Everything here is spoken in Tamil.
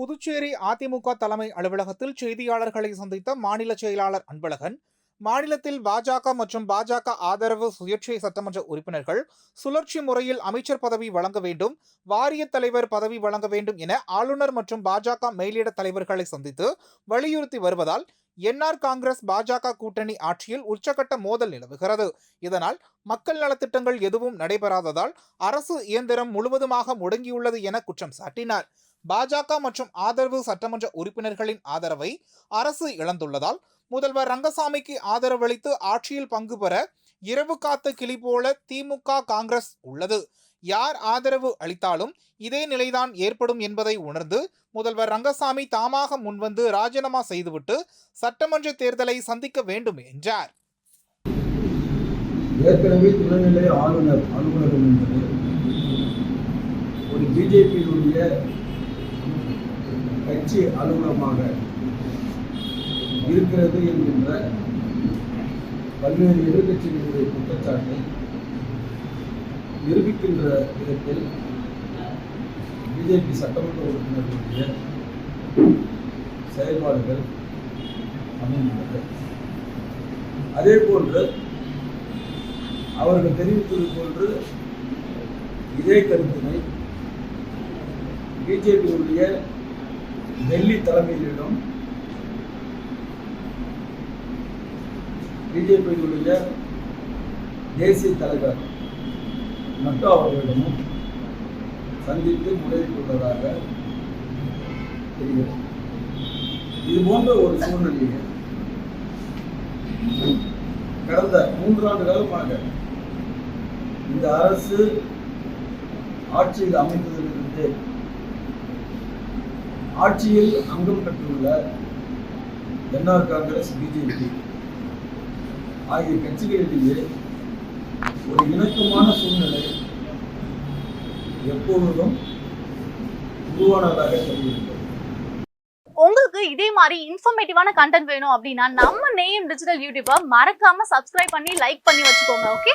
புதுச்சேரி அதிமுக தலைமை அலுவலகத்தில் செய்தியாளர்களை சந்தித்த மாநில செயலாளர் அன்பழகன் மாநிலத்தில் பாஜக மற்றும் பாஜக ஆதரவு சுயேட்சை சட்டமன்ற உறுப்பினர்கள் சுழற்சி முறையில் அமைச்சர் பதவி வழங்க வேண்டும் வாரிய தலைவர் பதவி வழங்க வேண்டும் என ஆளுநர் மற்றும் பாஜக மேலிட தலைவர்களை சந்தித்து வலியுறுத்தி வருவதால் என்ஆர் காங்கிரஸ் பாஜக கூட்டணி ஆட்சியில் உச்சக்கட்ட மோதல் நிலவுகிறது. இதனால் மக்கள் நலத்திட்டங்கள் எதுவும் நடைபெறாததால் அரசு இயந்திரம் முழுவதுமாக முடங்கியுள்ளது என குற்றம் சாட்டினார். பாஜக மற்றும் ஆதரவு சட்டமன்ற உறுப்பினர்களின் ஆதரவை அரசு இழந்துள்ளதால் முதல்வர் ரங்கசாமிக்கு ஆதரவளித்து ஆட்சியில் பங்கு பெற இரவு காத்த கிளி போல திமுக காங்கிரஸ் உள்ளது. யார் ஆதரவு அளித்தாலும் இதே நிலைதான் ஏற்படும் என்பதை உணர்ந்து முதல்வர் ரங்கசாமி தாமாக முன்வந்து ராஜினாமா செய்துவிட்டு சட்டமன்ற தேர்தலை சந்திக்க வேண்டும் என்றார். ஏற்கனவே துணைநிலை ஆளுநர் அலுவலகம் என்பது ஒரு பிஜேபியினுடைய கட்சி அலுவலகமாக இருக்கிறது என்கின்ற பல்வேறு எதிர்கட்சிகளுடைய குற்றச்சாட்டை நிரூபிக்கின்ற விதத்தில் பிஜேபி சட்டமன்ற உறுப்பினர்களுடைய செயல்பாடுகள் அமைந்துள்ளது. அதே போன்று அவர்கள் தெரிவித்தது போன்று இதே கருத்தினை பிஜேபியுடைய டெல்லி தலைமையிடம் பிஜேபியுடைய தேசிய தலைவர் நட்டா அவர்களிடமும் சந்தித்து முறையிட்டுள்ளதாக தெரிகிறது. இது போன்ற ஒரு சூழ்நிலையை கடந்த மூன்றாண்டு காலமாக இந்த அரசு ஆட்சியில் அமைந்ததிலிருந்து ஆட்சியில் அங்கம் பெற்றுள்ள என்ஆர் காங்கிரஸ் பிஜேபி. ஆகிய கட்சிகளிடையே ஒரு இணக்கமான சூழ்நிலை எப்பொழுதும் உருவானதாக தெரிகிறது. உங்களுக்கு இதே மாதிரி இன்ஃபர்மேட்டிவான கண்டென்ட் வேணும் அப்படின்னா நம்ம நேம் டிஜிட்டல் யூடியூப்பை மறக்காம சப்ஸ்கிரைப் பண்ணி லைக் பண்ணி வச்சுக்கோங்க ஓகே